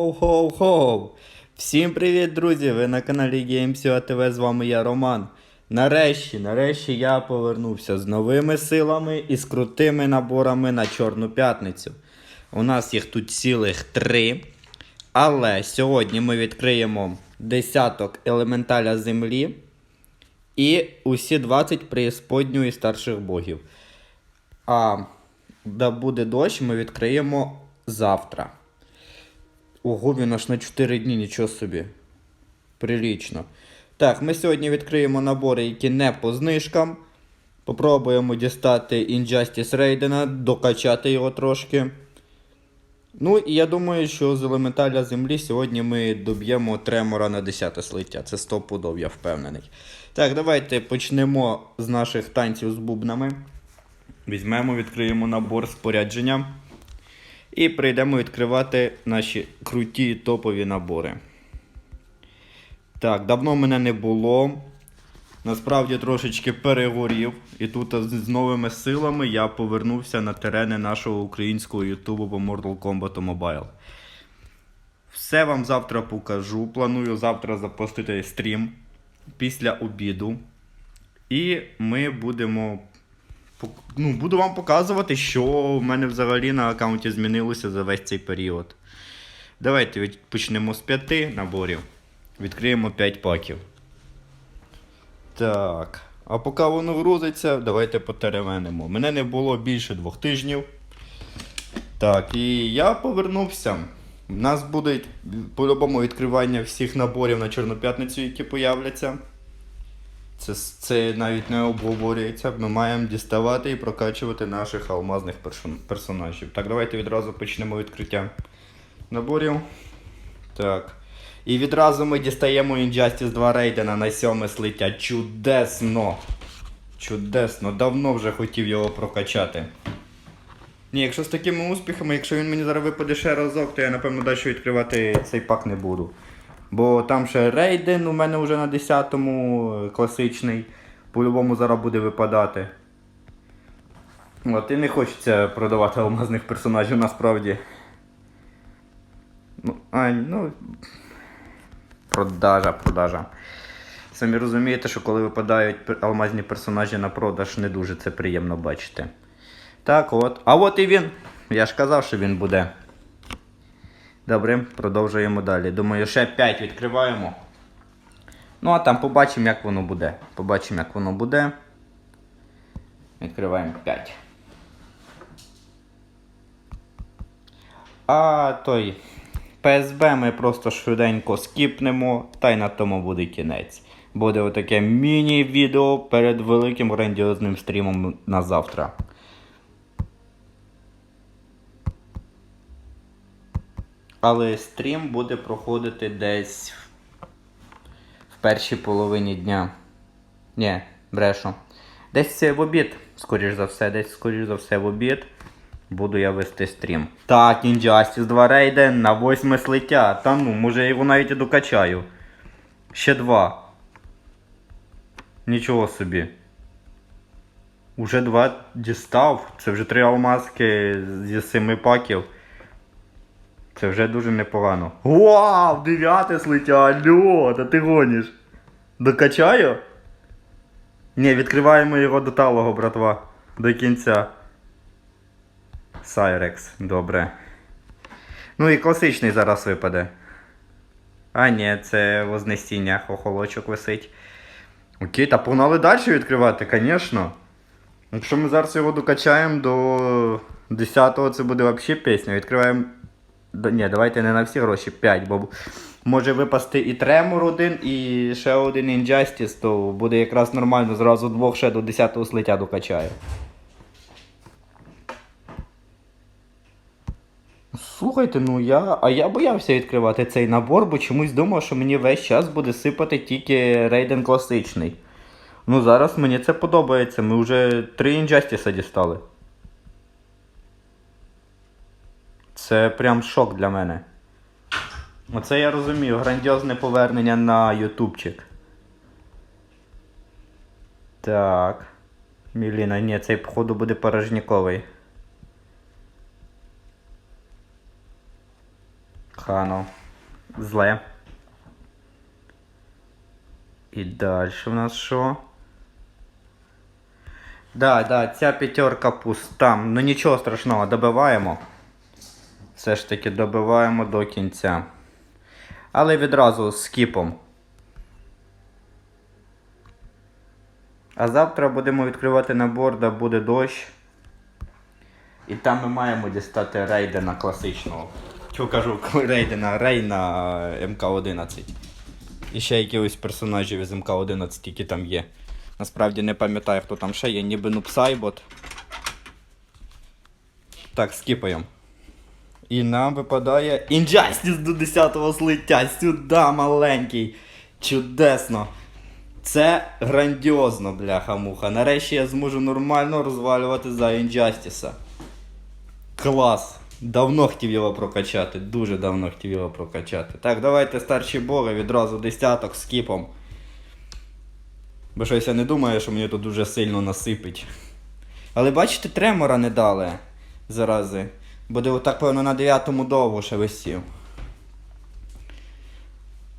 Хоу-хоу-хоу! Всім привіт, друзі! Ви на каналі GameSio TV, з вами я Роман. Нарешті, нарешті я повернувся з новими силами і з крутими наборами на Чорну п'ятницю. У нас їх тут цілих три. Але сьогодні ми відкриємо десяток елементаля землі і усі 20 преісподню і старших богів. А да буде дощ, ми відкриємо завтра. Ого, він аж на 4 дні, нічого собі. Прилічно. Так, ми сьогодні відкриємо набори, які не по знижкам. Попробуємо дістати Injustice Raiden, докачати його трошки. Ну і я думаю, що з елементаля землі сьогодні ми доб'ємо тремора на 10 слиття. Це 100 пудов, я впевнений. Так, давайте почнемо з наших танців з бубнами. Візьмемо, відкриємо набор спорядження. І прийдемо відкривати наші круті топові набори. Так, давно мене не було. Насправді трошечки перегорів. І тут з новими силами я повернувся на терени нашого українського ютубу по Mortal Kombat Mobile. Все вам завтра покажу. Планую завтра запустити стрім після обіду. І ми будемо. Ну, буду вам показувати, що в мене взагалі на аккаунті змінилося за весь цей період. Давайте почнемо з п'яти наборів. Відкриємо 5 паків. Так. А поки воно грузиться, давайте потеревенимо. Мене не було більше двох тижнів. Так, і я повернувся. У нас буде по-любому відкривання всіх наборів на Чорну п'ятницю, які появляться. Це, це навіть не обговорюється. Ми маємо діставати і прокачувати наших алмазних персонажів. Так, давайте відразу почнемо відкриття наборів. Так. І відразу ми дістаємо Injustice 2 Рейдена на сьоме слиття. Чудесно! Чудесно! Давно вже хотів його прокачати. Ні, якщо з такими успіхами, якщо він мені зараз випаде ще разок, то я напевно далі відкривати цей пак не буду. Бо там ще рейден у мене вже на 10-му е, класичний. По-любому зараз буде випадати. От і не хочеться продавати алмазних персонажів насправді. Ну, а, ну. Продажа, продажа. Самі розумієте, що коли випадають алмазні персонажі на продаж, не дуже це приємно бачити. Так от. А от і він. Я ж казав, що він буде. Добре, продовжуємо далі. Думаю, ще 5 відкриваємо. Ну, а там побачимо, як воно буде. Побачимо, як воно буде. Відкриваємо 5. А той ПСБ ми просто швиденько скіпнемо, та й на тому буде кінець. Буде отаке міні-відео перед великим грандіозним стрімом на завтра. Але стрім буде проходити десь в першій половині дня. Ні, брешу. Десь в обід, скоріш за все, десь скоріш за все в обід. Буду я вести стрім. Так, Injustice 2 Рейден на восьме слиття. Та ну, може я його навіть і докачаю. Ще два. Нічого собі. Уже два дістав. Це вже три алмазки зі семи паків. Це вже дуже непогано. Вау! Дев'яте слиття! Алло! Та ти гониш. Докачаю? Ні, відкриваємо його до талого, братва. До кінця. Сайрекс, добре. Ну і класичний зараз випаде. А, ні, це Вознесіння, хохолочок висить. Окей, та погнали далі відкривати, звісно. Якщо ми зараз його докачаємо до 10-го, це буде взагалі пісня. Відкриваємо. Ні, давайте не на всі гроші 5, бо може випасти і Тремор один, і ще один Injustice, то буде якраз нормально, зразу двох ще до 10-го слиття докачаю. Слухайте, ну я. А я боявся відкривати цей набор, бо чомусь думав, що мені весь час буде сипати тільки рейден класичний. Ну зараз мені це подобається. Ми вже три інжастіса дістали. Це прям шок для мене. Оце я розумію, грандіозне повернення на ютубчик. Так. Міліна, ні, цей походу буде порожніковий. Хано. Зле. І далі в нас що? Да, да, ця п'ятерка пуста. Ну нічого страшного, добиваємо. Все ж таки добиваємо до кінця. Але відразу з скіпом. А завтра будемо відкривати набор, де буде дощ. І там ми маємо дістати рейдена класичного. Чого кажу, рейдена, рейна МК-11. І ще якихось персонажів із МК-11, які там є. Насправді не пам'ятаю, хто там ще є, ніби Нупсайбот. Так, скіпаємо. І нам випадає Injustice до 10-го слиття. Сюди, маленький. Чудесно. Це грандіозно, бляха-муха. Нарешті я зможу нормально розвалювати за Injustice. Клас. Давно хотів його прокачати. Дуже давно хотів його прокачати. Так, давайте старші боги відразу десяток з кіпом. Бо щось я не думаю, що мені тут дуже сильно насипить. Але бачите, тремора не дали зарази. Буде отак, певно, на 9-му довго ще висів.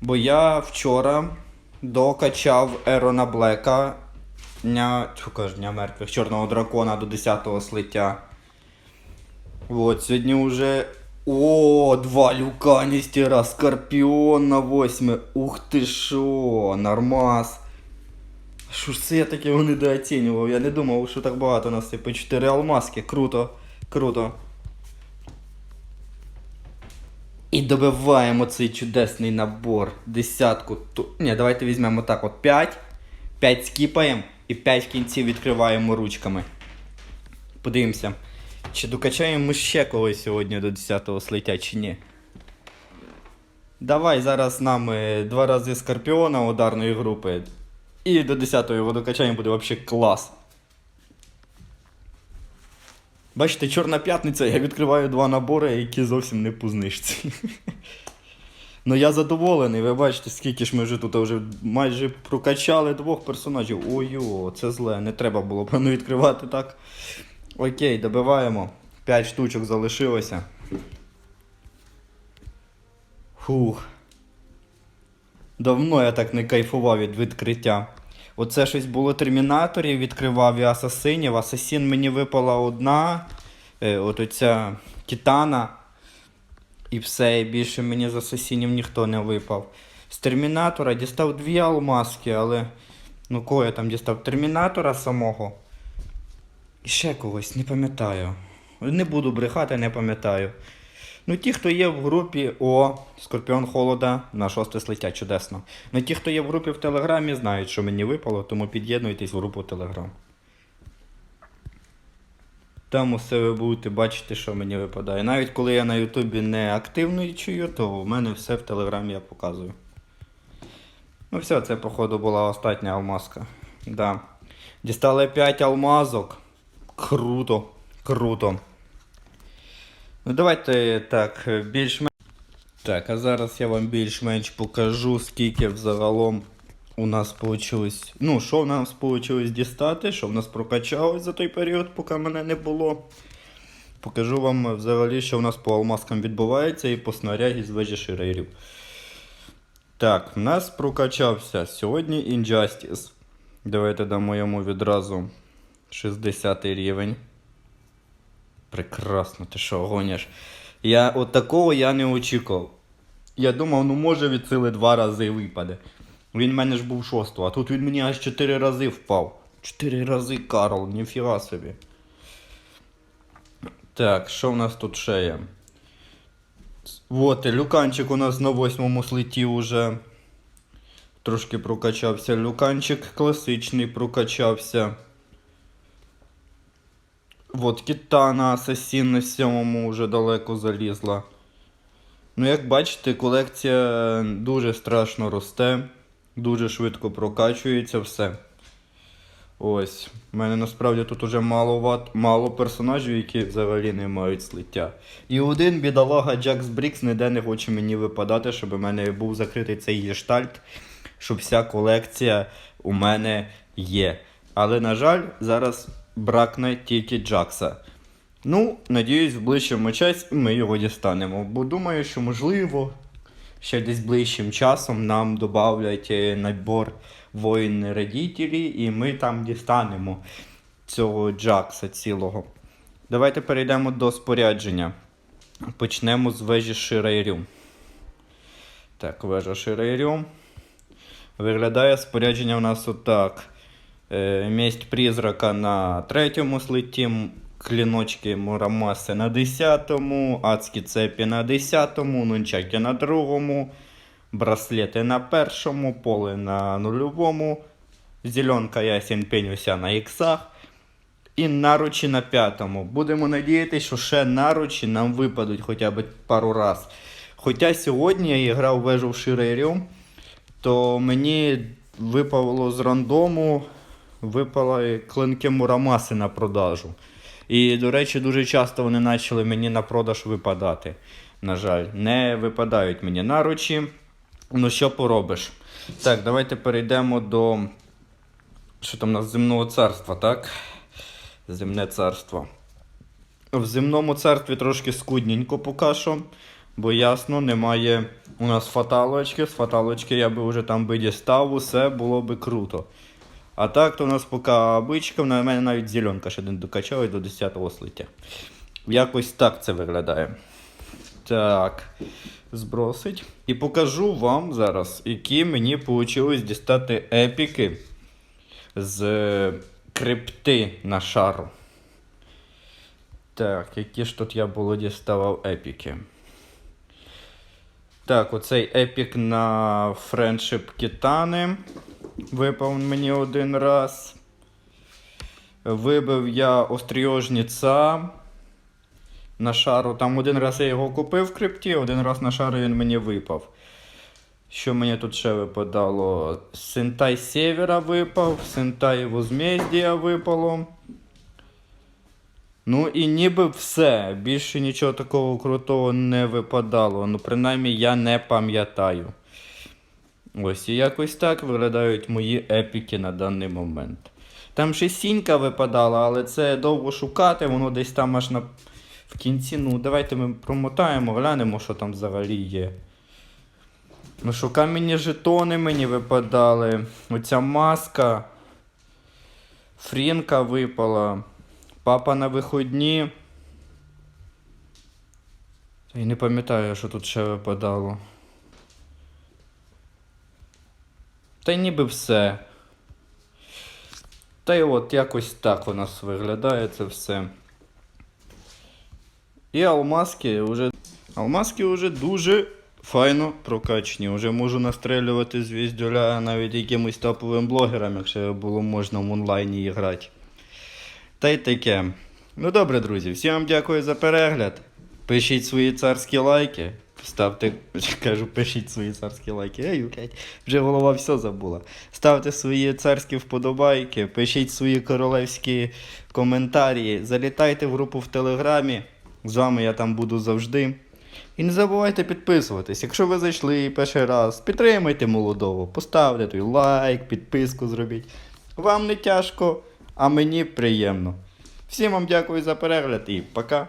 Бо я вчора докачав Ерона Блека. Дня. Кажу, дня мертвих чорного дракона до 10-го слиття. От, сьогодні вже. О, два люканістера, Скорпіон на 8. Ух ти шо, нормас. Що ж це я таке недооцінював? Я не думав, що так багато нас, насипе. 4 алмазки. Круто, круто. І добиваємо цей чудесний набор. Десятку. Ту... Ні, давайте візьмемо так от 5. 5 скіпаємо і 5 в кінці відкриваємо ручками. Подивимося. Чи докачаємо ми ще когось сьогодні до 10-го слиття, чи ні? Давай зараз нам е, два рази Скорпіона ударної групи. І до 10-го його докачаємо буде взагалі клас. Бачите, Чорна п'ятниця, я відкриваю два набори, які зовсім не по знижці. Ну я задоволений, ви бачите, скільки ж ми вже тут вже майже прокачали двох персонажів. Ой-о, це зле, не треба було певно відкривати так. Окей, добиваємо. 5 штучок залишилося. Фух. Давно я так не кайфував від відкриття. Оце щось було термінаторів, відкривав і асасинів. Асасін мені випала одна. Е, от оця Титана. І все, і більше мені з асасінів ніхто не випав. З термінатора дістав дві алмазки, але. Ну кого я там дістав? Термінатора самого. І ще когось, не пам'ятаю. Не буду брехати, не пам'ятаю. Ну, ті, хто є в групі О, Скорпіон Холода на шосте слиття, чудесно. Ну ті, хто є в групі в Телеграмі, знають, що мені випало, тому під'єднуйтесь в групу Телеграм. Там усе ви будете бачити, що мені випадає. Навіть коли я на Ютубі не активничаю, то в мене все в Телеграмі я показую. Ну все, це, походу, була остання алмазка. Да. Дістали 5 алмазок. Круто, круто. Ну давайте так, більш-менш. Так, а зараз я вам більш-менш покажу, скільки взагалом у нас вийшло. Ну, що в нас вийшло дістати, що в нас прокачалось за той період, поки мене не було. Покажу вам взагалі, що в нас по алмазкам відбувається і по снаряді з вежі ширерів. Так, в нас прокачався сьогодні Injustice. Давайте дамо йому відразу 60 рівень. Прекрасно, ти що гониш? Я от такого я не очікував. Я думав, ну може від сили два рази випаде. Він в мене ж був шостого, а тут він мені аж 4 рази впав. 4 рази Карл, ніфіга собі. Так, що в нас тут ще є? Вот, люканчик у нас на восьмому слеті уже. Трошки прокачався. Люканчик класичний прокачався. Вот Китана Асасін на сьомому вже далеко залізла. Ну, як бачите, колекція дуже страшно росте, дуже швидко прокачується все. Ось. У мене насправді тут уже мало, ват, мало персонажів, які взагалі не мають слиття. І один бідолага Джакс Брікс ніде не хоче мені випадати, щоб у мене був закритий цей гештальт, щоб вся колекція у мене є. Але, на жаль, зараз бракне тільки Джакса. Ну, надіюсь, в ближчому часі ми його дістанемо. Бо думаю, що можливо, ще десь ближчим часом нам додавлять е, набор воїн родителі, і ми там дістанемо цього Джакса цілого. Давайте перейдемо до спорядження. Почнемо з вежі Ширейрю. Так, вежа Ширейрю. Виглядає спорядження у нас отак. Е, Месть призрака на третьому слиті, кліночки Мурамаси на 10-му, адські цепі на 10-му, нунчаки на другому, браслети на першому, поле на нульовому, зеленка ясень пень уся на іксах. І наручі на п'ятому. Будемо надіятися, що ще наручі нам випадуть хоча б пару раз. Хоча сьогодні я грав вежу в Ширерю, то мені випало з рандому випали клинки Мурамаси на продажу. І, до речі, дуже часто вони почали мені на продаж випадати. На жаль, не випадають мені наручі. Ну, що поробиш? Так, давайте перейдемо до. Що там у нас земного царства, так? Земне царство. В земному царстві трошки скудненько поки що, бо ясно, немає у нас фаталочки. З фаталочки я би вже там би дістав, усе було би круто. А так, то у нас поки бичка, на мене навіть зеленка ще не докачали до 10-го слиття. Якось так це виглядає. Так, збросить. І покажу вам зараз, які мені вийшло дістати епіки з е, крипти на шару. Так, які ж тут я було діставав епіки. Так, оцей епік на Friendship Китани випав мені один раз. Вибив я остріожніця на шару. Там один раз я його купив в крипті, один раз на шару він мені випав. Що мені тут ще випадало? Сентай Севера випав, Сентай Возмездія випало. Ну і ніби все. Більше нічого такого крутого не випадало. Ну, принаймні, я не пам'ятаю. Ось і якось так виглядають мої епіки на даний момент. Там ще сінька випадала, але це довго шукати, воно десь там аж на... в кінці. Ну, давайте ми промотаємо, глянемо, що там взагалі є. Ну що, камінні жетони мені випадали. Оця маска. Фрінка випала. Папа на виходні. Та й не пам'ятаю, що тут ще випадало. Та й ніби все. Та й от якось так у нас виглядає це все. І алмазки вже. Алмазки вже дуже файно прокачені. Вже можу настрелювати звіздюля навіть якимось топовим блогерам, якщо було можна в онлайні грати. Та й таке. Ну добре, друзі, всім вам дякую за перегляд. Пишіть свої царські лайки. Ставте, кажу, пишіть свої царські лайки. Ей, блядь, вже голова все забула. Ставте свої царські вподобайки, пишіть свої королевські коментарі, залітайте в групу в Телеграмі. З вами я там буду завжди. І не забувайте підписуватись. Якщо ви зайшли перший раз, підтримайте молодого, поставте той лайк, підписку зробіть. Вам не тяжко, а мені приємно. Всім вам дякую за перегляд і пока.